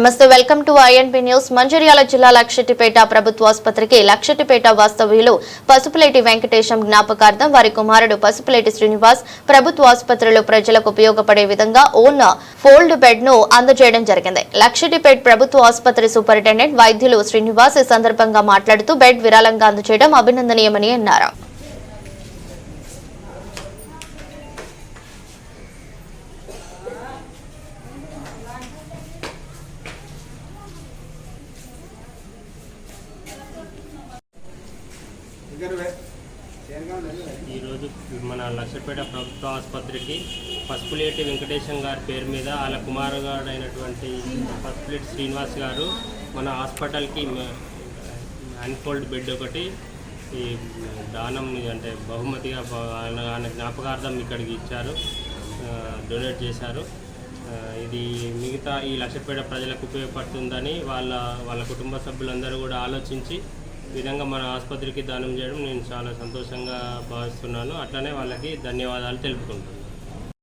నమస్తే welcome to INB news Mancherial జిల్లా లక్షటిపేట ప్రభుత్వ ఆసుపత్రికి లక్షటిపేట వాస్తవ్యులు పసుపులేటి వెంకటేశం జ్ఞాపకార్థం వారి కుమారుడు పసుపులేటి శ్రీనివాస్ ప్రభుత్వ ఆసుపత్రిలో ప్రజలకు ఉపయోగపడే విధంగా ఓన్ ఫోల్డ్ బెడ్ను అందజేయడం జరిగింది. లక్షటిపేట ప్రభుత్వ ఆసుపత్రి సూపరింటెండెంట్ వైద్యులు శ్రీనివాస్ ఈ సందర్భంగా మాట్లాడుతూ బెడ్ విరాళంగా అందజేయడం అభినందనీయమని అన్నారు. ఈరోజు మన లక్షపేట ప్రభుత్వ ఆసుపత్రికి పసుపులేటి వెంకటేశం గారి పేరు మీద వాళ్ళ కుమారుగాడు అయినటువంటి పసుపులేటి శ్రీనివాస్ గారు మన హాస్పిటల్కి అన్ఫోల్డ్ బెడ్ ఒకటి ఈ దానం అంటే బహుమతిగా ఆయన జ్ఞాపకార్థం ఇక్కడికి ఇచ్చారు డొనేట్ చేశారు. ఇది మిగతా ఈ లక్షపేట ప్రజలకు ఉపయోగపడుతుందని వాళ్ళ వాళ్ళ కుటుంబ సభ్యులందరూ కూడా ఆలోచించి విధంగా మన ఆసుపత్రికి దానం చేయడం నేను చాలా సంతోషంగా భావిస్తున్నాను. అట్లనే వాళ్ళకి ధన్యవాదాలు తెలుపుకుంటున్నాను.